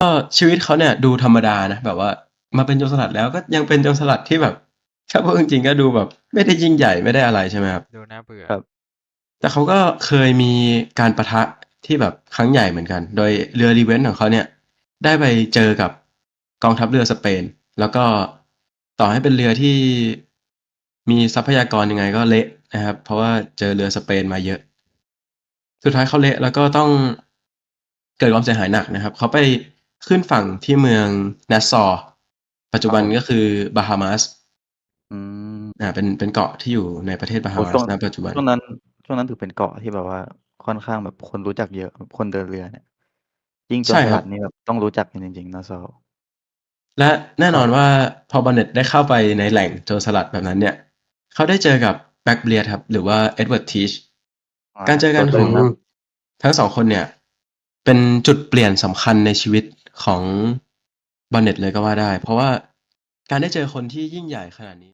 ก็ชีวิตเขาเนี่ยดูธรรมดานะ แบบว่ามาเป็นโจรสลัดแล้วก็ยังเป็นโจรสลัดที่แบบถ้าพูดจริงๆก็ดูแบบ ไม่ได้ยิ่งใหญ่ไม่ได้อะไรใช่ไหมครับ ดูน่าเบื่อครับ แต่เขาก็เคยมีการปะทะที่แบบครั้งใหญ่เหมือนกัน โดยเรือรีเวนต์ของเขาเนี่ย ได้ไปเจอกับกองทัพเรือสเปน แล้วก็ต่อให้เป็นเรือที่มีทรัพยากรยังไงก็เละนะครับ เพราะว่าเจอเรือสเปนมาเยอะ สุดท้ายเขาเละแล้วก็ต้องเกิดความเสียหายหนักนะครับ เขาไป ขึ้นฝั่งที่เมืองนาซอร์ปัจจุบันก็คือบาฮามาสอืมอ่าเป็นเป็นเกาะที่อยู่ในประเทศบาฮาโอ้มาช่วสงณปัจจุบันช่วงนั้นช่วงนั้นถือเป็นเกาะที่แบบว่าค่อนข้างแบบคนรู้จักเยอะคนเดินเรือเนี่ย ยิ่งโจรใช่สครัลับดนี่แบบต้องรู้จักกันจริงๆนะซอและแน่คนรัอบนว่าพอบอนเน็ตได้เข้าไปในแหล่งโจรสลัดแบบนั้นเนี่ย เขาได้เจอกับแบ็กเบียครับ หรือว่าเอ็ดเวิร์ดทีชอ่าการเจอกัตัวนตึของงนะทั้งสองคนเนี่ย เป็นจุดเปลี่ยนสำคัญในชีวิต ของบอนเน็ตเลยก็ว่าได้ เพราะว่าการได้เจอคนที่ยิ่งใหญ่ขนาดนี้